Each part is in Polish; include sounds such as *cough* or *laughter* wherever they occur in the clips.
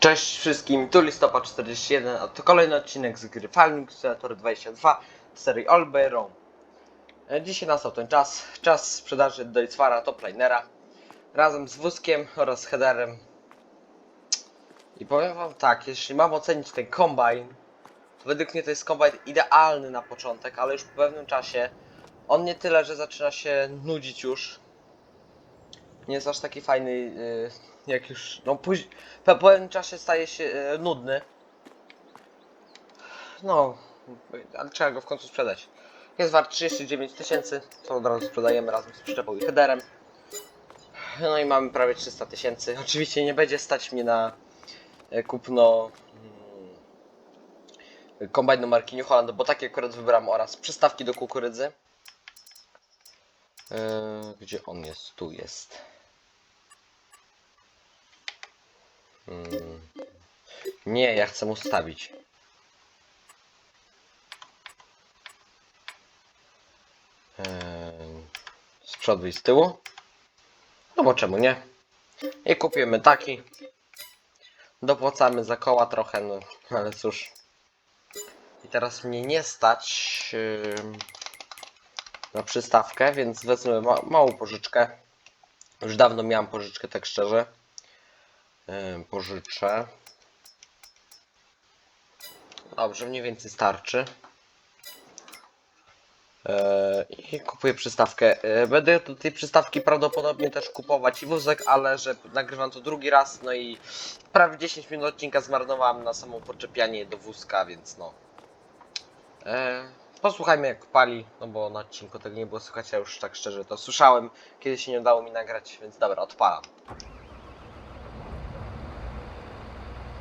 Cześć wszystkim, tu listopad 41, a to kolejny odcinek z gry Farming Simulator 22 z serii All By Roam. E, Dzisiaj nastał ten czas, czas sprzedaży Deutzfara Toplinera razem z wózkiem oraz headerem. I powiem wam tak, jeśli mam ocenić ten kombajn, to według mnie to jest kombajn idealny na początek, ale już po pewnym czasie on nie tyle, że zaczyna się nudzić już, nie jest aż taki fajny, yy, jak już, no później, po pewnym czasie staje się yy, nudny. No, ale trzeba go w końcu sprzedać. Jest wart 39 tysięcy, to od razu sprzedajemy razem z przyczepą i headerem. No i mamy prawie 300 tysięcy. Oczywiście nie będzie stać mnie na e, kupno mm, kombajnu marki New Holland, bo takie akurat wybrałem oraz przystawki do kukurydzy. Yy, gdzie on jest? Tu jest. Hmm. Nie, ja chcę ustawić. Yy, z przodu i z tyłu. No bo czemu nie? I kupimy taki. Dopłacamy za koła trochę, no ale cóż. I teraz mnie nie stać yy, na przystawkę, więc wezmę ma małą pożyczkę. Już dawno miałem pożyczkę, tak szczerze. Pożyczę. Dobrze, mniej więcej starczy. Yy, I kupuję przystawkę. Yy, Będę tej przystawki prawdopodobnie też kupować i wózek, ale że nagrywam to drugi raz, no i prawie 10 minut odcinka zmarnowałem na samo podczepianie do wózka, więc no. Yy, Posłuchajmy jak pali, no bo na odcinku tego nie było słychać, ja już tak szczerze to słyszałem, kiedy się nie udało mi nagrać, więc dobra, odpalam.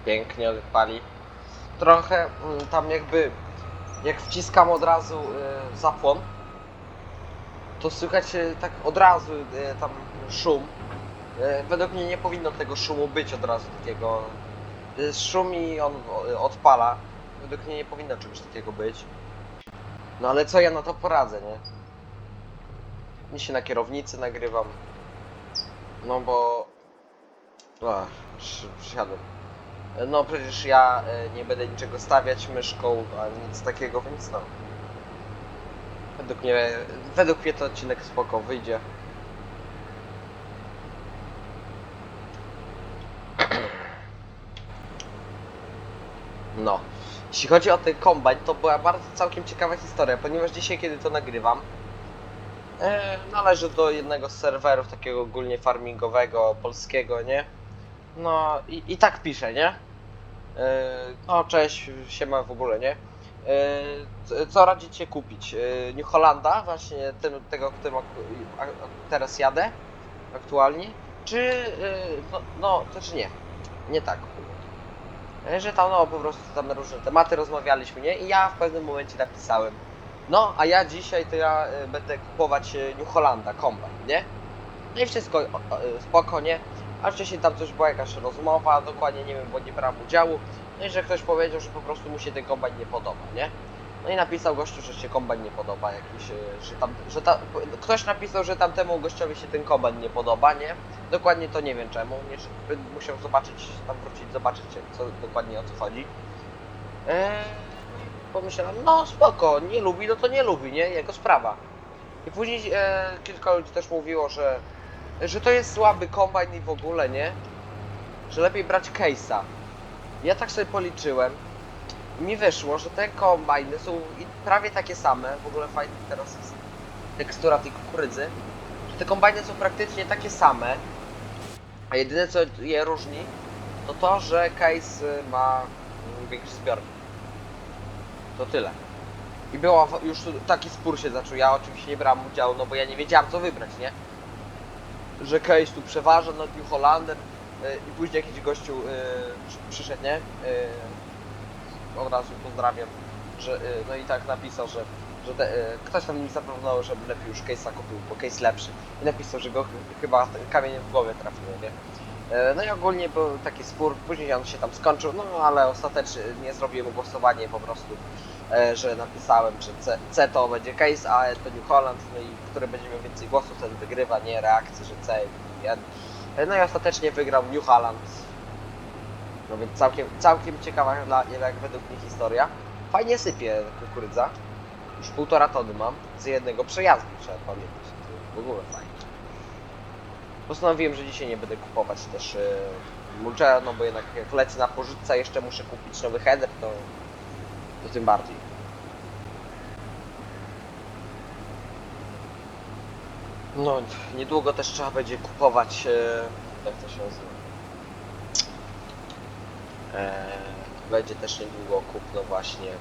Pięknie pali. Trochę mm, tam jakby, jak wciskam od razu y, zapłon, to słychać y, tak od razu y, tam szum. Według mnie nie powinno tego szumu być od razu takiego. Szum i on odpala. Według mnie nie powinno czegoś takiego być. No ale co ja na to poradzę, nie? Nie się na kierownicy nagrywam. No bo... Ach, przy- przysiadłem. No przecież ja e, nie będę niczego stawiać myszką, ani nic takiego, więc no. Według mnie, według mnie to odcinek spoko wyjdzie. *clears throat* No. Jeśli chodzi o ten kombajn, to była bardzo całkiem ciekawa historia, ponieważ dzisiaj, kiedy to nagrywam, e, należy do jednego z serwerów takiego ogólnie farmingowego, polskiego, nie? No i, i tak pisze, nie? No cześć, siema w ogóle, nie? E, co- radzicie kupić? E, New Hollanda, właśnie tego, którym teraz jadę aktualnie, czy, no, no, to czy nie, nie tak. Że tam, no po prostu tam na różne tematy rozmawialiśmy, nie? I ja w pewnym momencie napisałem, no, a ja dzisiaj to ja będę kupować New Hollanda, kombat, nie? No i wszystko spoko, nie? A wcześniej tam coś była jakaś rozmowa, dokładnie nie wiem, bo nie brałem udziału. No i że ktoś powiedział, że po prostu mu się ten kombajn nie podoba, nie? No i napisał gościu, że się kombajn nie podoba, jakiś, e, że tam, że ta, ktoś napisał, że tamtemu gościowi się ten kombajn nie podoba, nie? Dokładnie to nie wiem czemu, nie, musiał zobaczyć, tam wrócić, zobaczyć co dokładnie o co chodzi. Eee, pomyślałem, no spoko, nie lubi, no to nie lubi, nie? Jego sprawa. I później e, kilka ludzi też mówiło, że że to jest słaby kombajn i w ogóle, nie? Że lepiej brać case'a. Ja tak sobie policzyłem i mi wyszło, że te kombajny są prawie takie same, w ogóle fajnie teraz jest tekstura tej kukurydzy, że te kombajny są praktycznie takie same, a jedyne co je różni, to to, że case ma większy zbiornik. To tyle. I była już taki spór się zaczął, ja oczywiście nie brałem udziału, no bo ja nie wiedziałem co wybrać, nie? Że case tu przeważa nad New Hollandem y, i później jakiś gościu przy- przyszedł, nie? Y, od razu pozdrawiam, że y, no i tak napisał, że, że ktoś tam mi zaproponował, żeby lepiej już case'a kupił, bo case lepszy. I napisał, że go ch- chyba kamieniem w głowę trafiło, nie? No i ogólnie był taki spór, później on się tam skończył, no ale ostatecznie nie zrobiłem głosowanie po prostu, e, że napisałem, że C, C to będzie case, a E to New Holland, no i który będzie miał więcej głosów, ten wygrywa, nie reakcji, że C. Ja, no i ostatecznie wygrał New Holland. No więc całkiem, całkiem ciekawa dla, jak według mnie historia. Fajnie sypie kukurydza. Już półtora tony mam z jednego przejazdu, trzeba pamiętać. To w ogóle fajnie. Postanowiłem, że dzisiaj nie będę kupować też yy, mulchera, no bo jednak jak lecę na pożyczce, jeszcze muszę kupić nowy header, to, to tym bardziej. No, niedługo też trzeba będzie kupować, yy, jak to się nazywa? Eee, będzie też niedługo kupno właśnie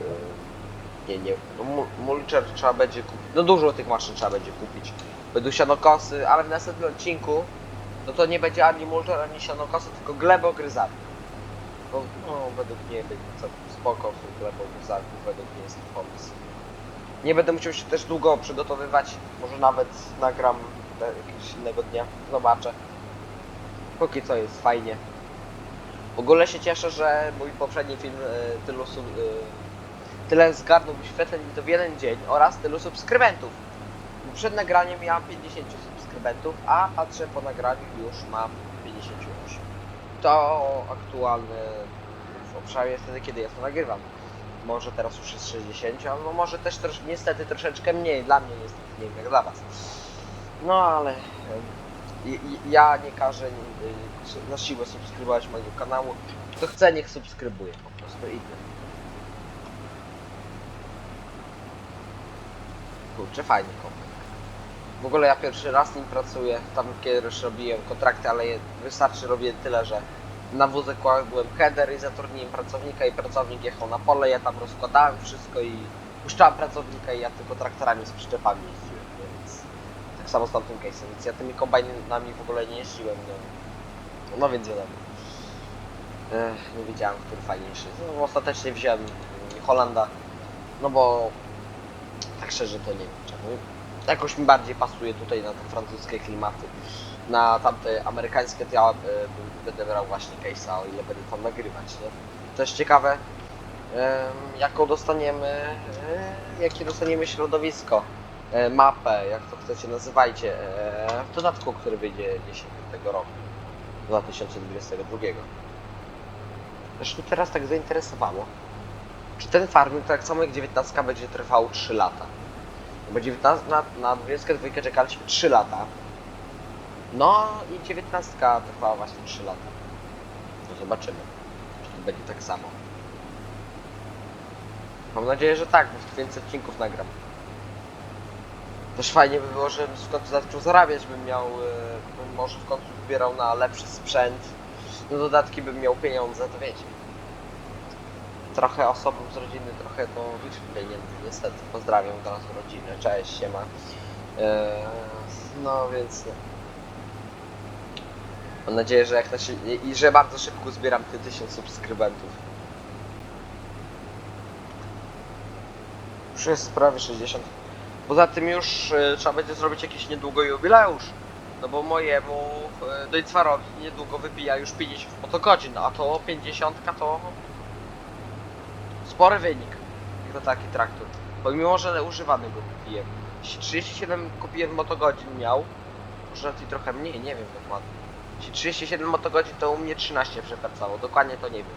Eee, nie, nie, no, mu- mulcher trzeba będzie kupić, no dużo tych maszyn trzeba będzie kupić. Będą sianokosy, ale w następnym odcinku no to nie będzie ani mulcher, ani sianokosy, tylko glebogryzarki. Bo no, według mnie będzie spoko, tych glebogryzarków według mnie jest pomysł. Nie będę musiał się też długo przygotowywać, może nawet nagram jakiegoś innego dnia, zobaczę. Póki co jest fajnie. W ogóle się cieszę, że mój poprzedni film e, tylu e, tyle zgarnął wyświetleń to w jeden dzień oraz tylu subskrybentów. Przed nagraniem miałem 50 subskrybentów, a patrzę po nagraniu już mam 58. To aktualny w obszarze wtedy, kiedy ja to nagrywam. Może teraz już jest 60, no może też trosz, niestety troszeczkę mniej, dla mnie niestety, nie wiem jak dla was. No ale ja nie każę y, na siłę subskrybować mojego kanału. Kto chce, niech subskrybuje po prostu i. Kurczę, fajnie komplet. W ogóle ja pierwszy raz nim pracuję. Tam kiedyś robiłem kontrakty, ale wystarczy robię tyle, że na wózek kładłem header i zatrudniłem pracownika i pracownik jechał na pole, ja tam rozkładałem wszystko i puszczałem pracownika i ja tylko traktorami z przyczepami jeździłem, więc tak samo z tamtym case'em, więc ja tymi kombajnami w ogóle nie jeździłem, no, no więc wiadomo. Ech, nie wiedziałem, który fajniejszy. No, ostatecznie wziąłem Holanda, no bo tak szczerze to nie wiem czemu. Jakoś mi bardziej pasuje tutaj na te francuskie klimaty. Na tamte amerykańskie to ja e, będę brał właśnie case'a, o ile będę tam nagrywać, nie? Też ciekawe, em, jaką dostaniemy, e, jakie dostaniemy środowisko, e, mapę, jak to chcecie nazywajcie, w dodatku, który wyjdzie jesienią tego roku, 2022. Też mnie teraz tak zainteresowało, czy ten farming, tak samo jak 19 będzie trwał 3 lata. Bo 19, na, na 22 czekaliśmy 3 lata. No i 19 trwała właśnie 3 lata. No zobaczymy, czy to będzie tak samo. Mam nadzieję, że tak, bo więcej odcinków nagram. Też fajnie by było, żebym w końcu zaczął zarabiać, bym miał, e, bym może w końcu zbierał na lepszy sprzęt. No dodatki bym miał pieniądze, to wiecie. Trochę osobom z rodziny, trochę to liczy pieniędzy, niestety. Pozdrawiam od razu rodzinę, cześć, siema. Eee, no więc... no. Mam nadzieję, że jak na się... i że bardzo szybko zbieram te 1000 subskrybentów. Już jest prawie 60. Poza tym już e, trzeba będzie zrobić jakiś niedługo jubileusz. No bo mojemu e, Deutzwarowi niedługo wypija już 50 motogodzin, a to 50 to spory wynik. Jak to taki traktor. Pomimo, że używany go kupiłem. Jeśli 37 kupiłem motogodzin miał, może nawet i trochę mniej, nie wiem dokładnie. Jeśli 37 motogodzin to u mnie 13 przepracowało, dokładnie to nie wiem.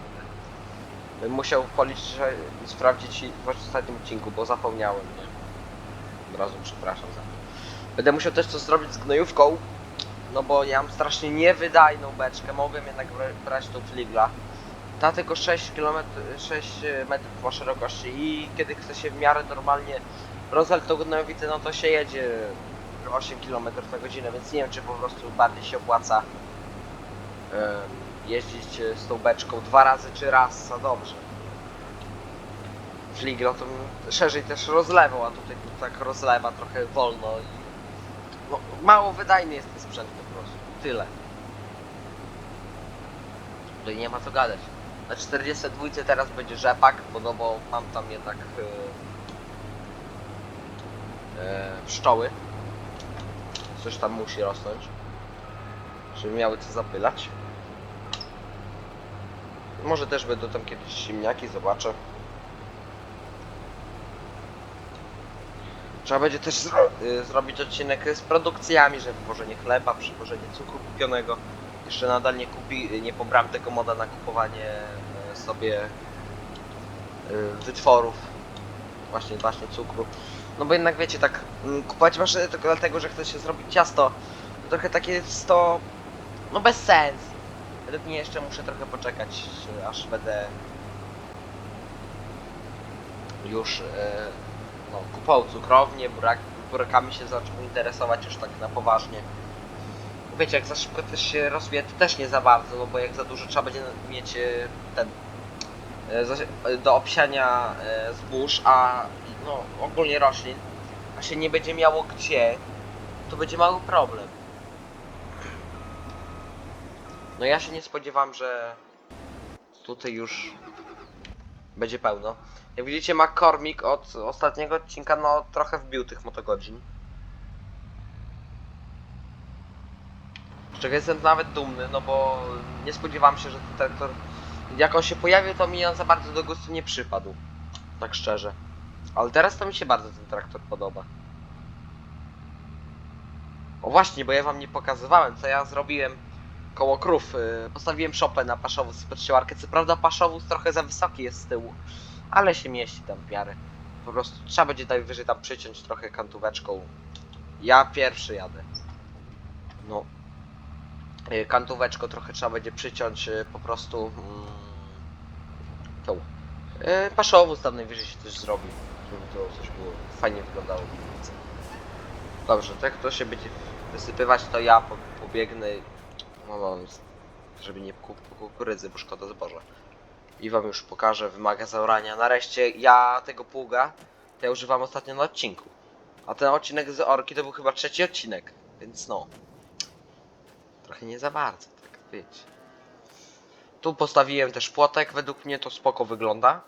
Bym musiał policzyć i sprawdzić w ostatnim odcinku, bo zapomniałem, nie? Od razu przepraszam za to. Będę musiał też coś zrobić z gnojówką, no bo ja mam strasznie niewydajną beczkę, mogłem jednak bra- brać tą fligla. Ta tylko 6 km, 6 metrów szerokości i kiedy chce się w miarę normalnie rozlać tą gnojowicę, no to się jedzie 8 km na godzinę, więc nie wiem czy po prostu bardziej się opłaca jeździć e, z tą beczką dwa razy czy raz za dobrze. Fliglo to bym szerzej też rozlewał, a tutaj to tak rozlewa trochę wolno i no, mało wydajny jest ten sprzęt po prostu. Tyle. Tutaj nie ma co gadać. Na 42 teraz będzie rzepak, bo no bo mam tam jednak e, e, pszczoły. Coś tam musi rosnąć. Żeby miały co zapylać. Może też będą tam kiedyś ziemniaki, zobaczę. Trzeba będzie też zro y, zrobić odcinek z produkcjami, że wywożenie chleba, przywożenie cukru kupionego. Jeszcze nadal nie kupi, nie pobrałem tego moda na kupowanie y, sobie y, wytworów. Właśnie, właśnie cukru. No bo jednak wiecie, tak mm, kupować maszyny tylko dlatego, że chce się zrobić ciasto. To trochę takie jest to, no bez sens. Według mnie jeszcze muszę trochę poczekać, aż będę już e, no, kupował cukrownię, burak, burakami się zaczął interesować już tak na poważnie. Wiecie, jak za szybko też się rozwija, to też nie za bardzo, no bo jak za dużo trzeba będzie mieć e, ten e, do obsiania e, zbóż, a no ogólnie roślin, a się nie będzie miało gdzie, to będzie mały problem. No ja się nie spodziewam, że tutaj już będzie pełno. Jak widzicie, McCormick od ostatniego odcinka no trochę wbił tych motogodzin. Z czego jestem nawet dumny, no bo nie spodziewałem się, że ten traktor... Jak on się pojawił, to mi on za bardzo do gustu nie przypadł. Tak szczerze. Ale teraz to mi się bardzo ten traktor podoba. O właśnie, bo ja wam nie pokazywałem, co ja zrobiłem koło krów. Yy, Postawiłem szopę na paszowóz z podściełarkę. Co prawda paszowóz trochę za wysoki jest z tyłu, ale się mieści tam w miarę. Po prostu trzeba będzie najwyżej tam przyciąć trochę kantóweczką. Ja pierwszy jadę. No. Y, Kantóweczko trochę trzeba będzie przyciąć y, po prostu mm, tą. Y, Paszowóz tam najwyżej się coś zrobi, żeby to coś było fajnie wyglądało. Dobrze, tak to się będzie wysypywać, to ja po, pobiegnę, no, żeby nie kup kukurydzy, bo szkoda zboża. I wam już pokażę, wymaga zaorania. Nareszcie ja tego pługa, to ja używam ostatnio na odcinku. A ten odcinek z Orki to był chyba trzeci odcinek, więc no. Trochę nie za bardzo, tak wiecie. Tu postawiłem też płotek, według mnie to spoko wygląda.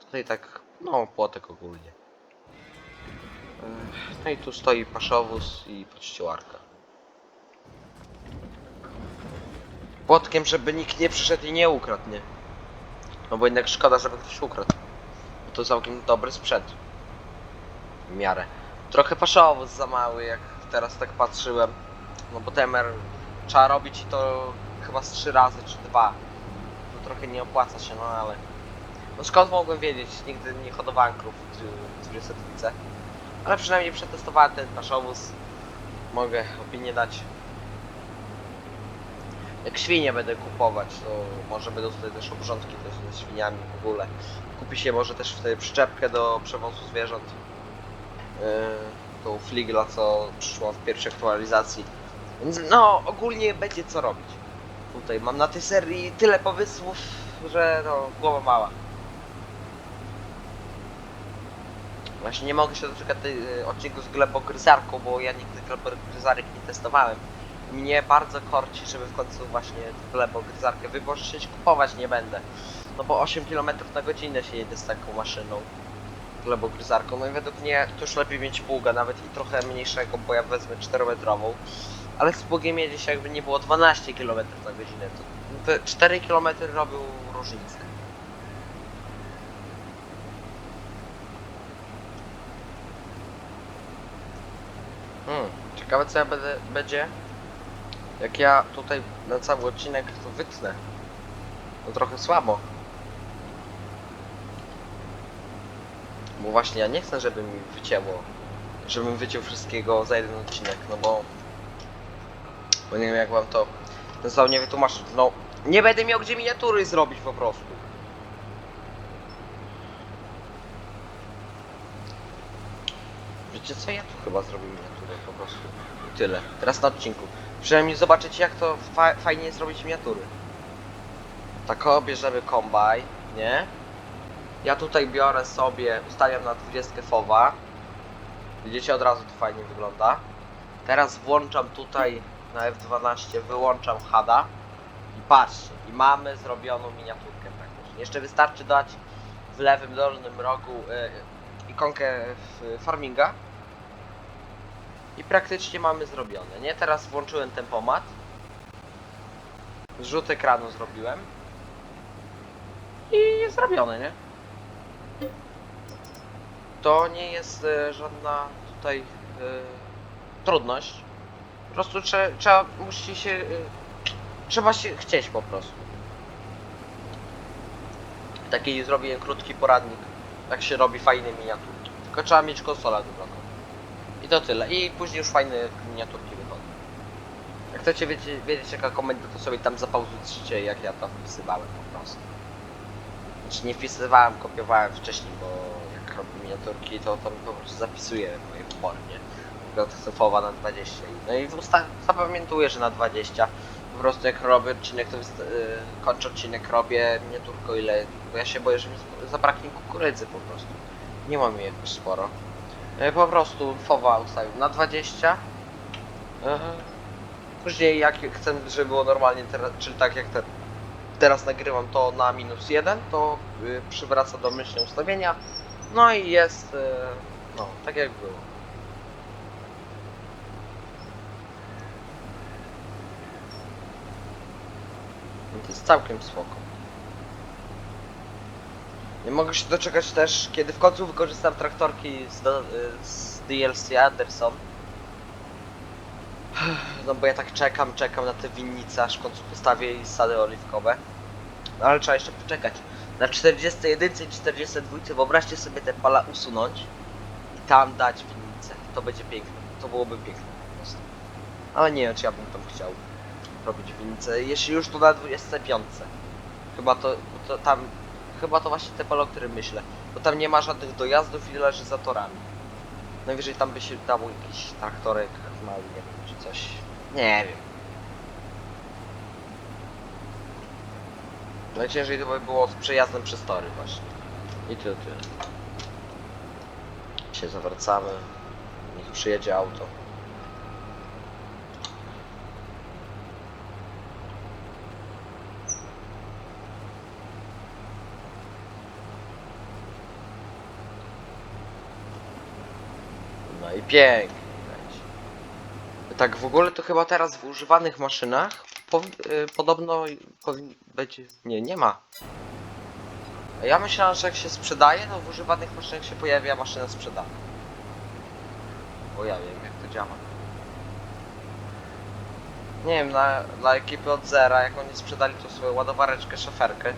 Tutaj tak, no płotek ogólnie. Ech, No i tu stoi paszowóz i podściełarka. Płotkiem, żeby nikt nie przyszedł i nie ukradł, nie? No bo jednak szkoda, żeby ktoś ukradł. Bo to całkiem dobry sprzęt. W miarę. Trochę paszowóz za mały, jak teraz tak patrzyłem. No bo temer trzeba robić i to chyba z trzy razy, czy dwa. To trochę nie opłaca się, no ale... No skąd mogłem wiedzieć? Nigdy nie hodowałem krów w 20 Ale przynajmniej przetestowałem ten paszowóz. Mogę opinię dać. Jak świnie będę kupować, to może będą tutaj też obrządki też ze świniami w ogóle. Kupi się może też wtedy przyczepkę do przewozu zwierząt. Yy, tą fligla, co przyszła w pierwszej aktualizacji. Więc no, ogólnie będzie co robić. Tutaj mam na tej serii tyle pomysłów, że no, głowa mała. Właśnie nie mogę się doczekać y, odcinku z glebogryzarką, bo ja nigdy glebogryzarek nie testowałem. Mnie bardzo korci, żeby w końcu właśnie glebogryzarkę wypożyczyć, kupować nie będę. No bo 8 km na godzinę się jedzie z taką maszyną glebogryzarką. No i według mnie to już lepiej mieć pługa, nawet i trochę mniejszego, bo ja wezmę 4-metrową. Ale z pługiem jedzie się jakby nie było 12 km na godzinę. To te 4 km robią różnicę. Hmm, ciekawe co ja będę, będzie jak ja tutaj na cały odcinek to wytnę. To trochę słabo. Bo właśnie ja nie chcę, żeby mi wycięło. Żebym wyciął wszystkiego za jeden odcinek, no bo... Bo nie wiem jak wam to dosłownie wytłumaczyć. No, nie będę miał gdzie miniatury zrobić po prostu. Wiecie co, ja tu chyba zrobię miniaturę po prostu. I tyle. Teraz na odcinku. Przynajmniej zobaczycie jak to fa fajnie jest robić miniatury. Tak o, bierzemy kombaj, nie? Ja tutaj biorę sobie, ustawiam na 20 fowa. Widzicie, od razu to fajnie wygląda. Teraz włączam tutaj na F12, wyłączam HADA. I patrzcie, i mamy zrobioną miniaturkę praktycznie. Jeszcze wystarczy dać w lewym dolnym rogu y, ikonkę farminga. I praktycznie mamy zrobione, nie? Teraz włączyłem tempomat. Zrzut ekranu zrobiłem. I jest zrobione, nie? to nie jest e, żadna tutaj e, trudność. Po prostu trze, trzeba, musi się, e, trzeba się chcieć po prostu. Taki zrobiłem krótki poradnik, jak się robi fajne miniaturki. Tylko trzeba mieć konsolę do bloku. I to tyle. I później już fajne miniaturki wychodzą. Jak chcecie wiedzieć, wiedzieć jaka komenda, to sobie tam zapauzujcie jak ja to wpisywałem po prostu. Znaczy nie wpisywałem, kopiowałem wcześniej, bo jak robię miniaturki, to tam po prostu zapisuję moje wybory, nie? Gotowa na 20. No i zapamiętuję, że na 20. Po prostu jak robię odcinek, to wysta- y, kończę odcinek, robię miniaturkę ile, bo ja się boję, że mi zabraknie kukurydzy po prostu. Nie mam jej jakoś sporo. Y, Po prostu fowa ustawił na 20. Y, Później jak chcę, żeby było normalnie, teraz, czyli tak jak te, teraz nagrywam to na minus 1, to y, przywraca domyślne ustawienia. No i jest, y, no, tak jak było. No to jest całkiem spoko. Nie mogę się doczekać też, kiedy w końcu wykorzystam traktorki z, do, z DLC Anderson. *sighs* No bo ja tak czekam, czekam na te winnice, aż w końcu postawię i sady oliwkowe. No ale trzeba jeszcze poczekać. Na 41 i 42 wyobraźcie sobie te pola usunąć i tam dać winnicę. To będzie piękne. To byłoby piękne po prostu. Ale nie wiem, czy ja bym tam chciał robić winnicę. Jeśli już to na 25. Chyba to, to tam, chyba to właśnie te pola, o którym myślę. Bo tam nie ma żadnych dojazdów i leży za torami. Najwyżej tam by się dało jakiś traktorek mały, nie wiem, czy coś. Nie wiem. Najciężej to by było z przejazdem przez tory właśnie. I tyle, tyle. Się zawracamy. Niech przyjedzie auto. No i pięknie. Tak w ogóle to chyba teraz w używanych maszynach powi- y, podobno powinien być... Nie, nie ma. A ja myślałem, że jak się sprzedaje, to w używanych maszynach się pojawia maszyna sprzedana. Bo ja wiem jak to działa. Nie wiem, na, dla ekipy od zera, jak oni sprzedali tą swoją ładowareczkę, szoferkę,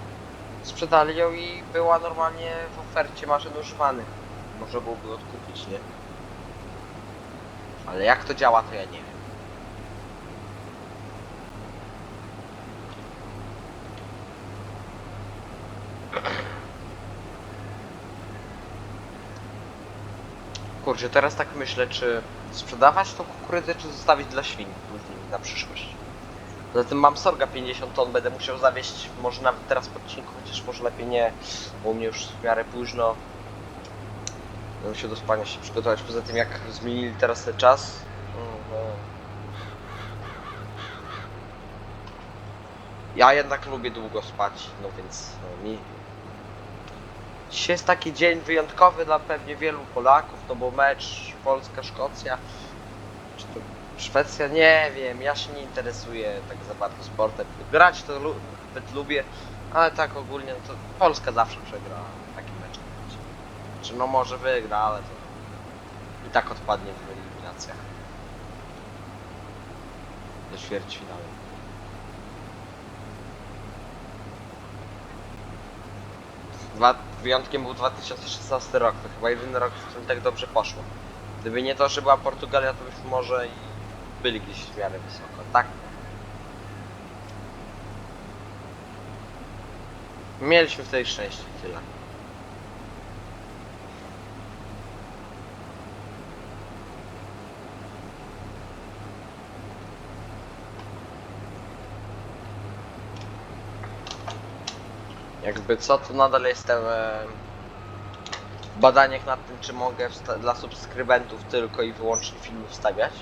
sprzedali ją i była normalnie w ofercie maszyn używanych. Można byłoby odkupić, nie? Ale jak to działa, to ja nie wiem. Kurczę, teraz tak myślę, czy sprzedawać tą kukurydzę, czy zostawić dla świń później na przyszłość. Poza tym mam sorga 50 ton, będę musiał zawieźć, może nawet teraz po odcinku, chociaż może lepiej nie, bo u mnie już w miarę późno. Się do spania się przygotować. Poza tym jak zmienili teraz ten czas, no, ja jednak lubię długo spać, no więc no, mi... Dzisiaj jest taki dzień wyjątkowy dla pewnie wielu Polaków, to był mecz Polska-Szkocja, czy to Szwecja, nie wiem, ja się nie interesuję tak za bardzo sportem. Grać to lu lubię, ale tak ogólnie no to Polska zawsze przegra taki mecz. Czy no może wygra, ale to i tak odpadnie w eliminacjach. Do ćwierćfinału. Dwa, wyjątkiem był 2016 rok, to chyba jedyny rok, w którym tak dobrze poszło. Gdyby nie to, że była Portugalia, to byśmy może i byli gdzieś w miarę wysoko, tak? Mieliśmy wtedy szczęście i tyle. Jakby co, to nadal jestem e, w badaniach nad tym, czy mogę dla subskrybentów tylko i wyłącznie filmy wstawiać.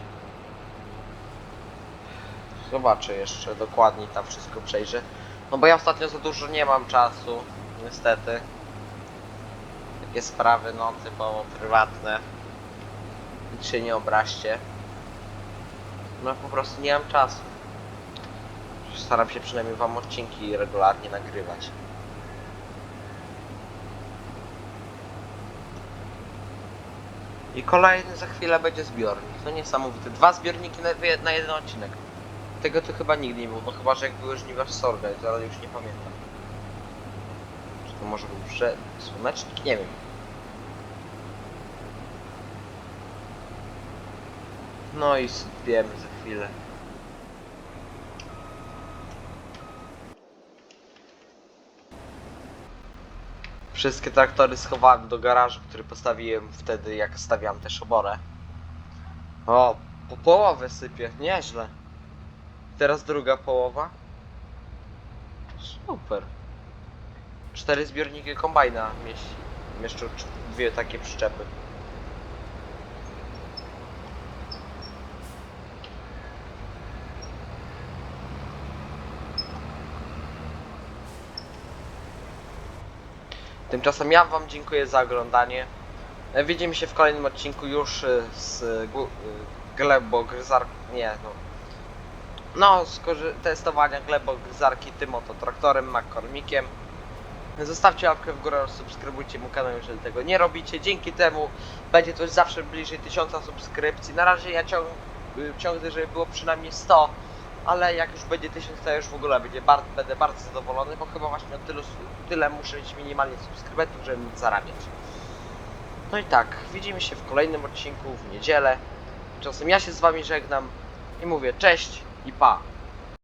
Zobaczę jeszcze dokładniej tam wszystko przejrzę. No bo ja ostatnio za dużo nie mam czasu, niestety. Takie sprawy, no typowo prywatne. Nic się nie obraźcie. No po prostu nie mam czasu. Staram się przynajmniej wam odcinki regularnie nagrywać. I kolejny za chwilę będzie zbiornik. To niesamowite. Dwa zbiorniki na, na jeden odcinek. Tego to chyba nigdy nie było, no chyba, że jak były żniwa w Sorgate, ale już nie pamiętam. Czy to może był prze... słonecznik? Nie wiem. No i wiemy za chwilę. Wszystkie traktory schowałem do garażu, który postawiłem wtedy, jak stawiałem też oborę. O, po połowę sypie, nieźle. Teraz druga połowa. Super. Cztery zbiorniki kombajna mieści. Mieszczą cz- dwie takie przyczepy. Tymczasem ja wam dziękuję za oglądanie. E, Widzimy się w kolejnym odcinku już e, z e, glebogryzar... nie no. No, testowania glebogryzarki tym oto traktorem McCormickiem. Zostawcie łapkę w górę subskrybujcie mój kanał, jeżeli tego nie robicie. Dzięki temu będzie to zawsze bliżej 1000 subskrypcji. Na razie ja ciąg, y, ciągnę, żeby było przynajmniej 100, ale jak już będzie 1000 to już w ogóle będzie bar- będę bardzo zadowolony, bo chyba właśnie o tylu, tyle muszę mieć minimalnie subskrybentów, żeby móc zarabiać. No i tak, widzimy się w kolejnym odcinku w niedzielę. Czasem ja się z wami żegnam i mówię cześć i pa.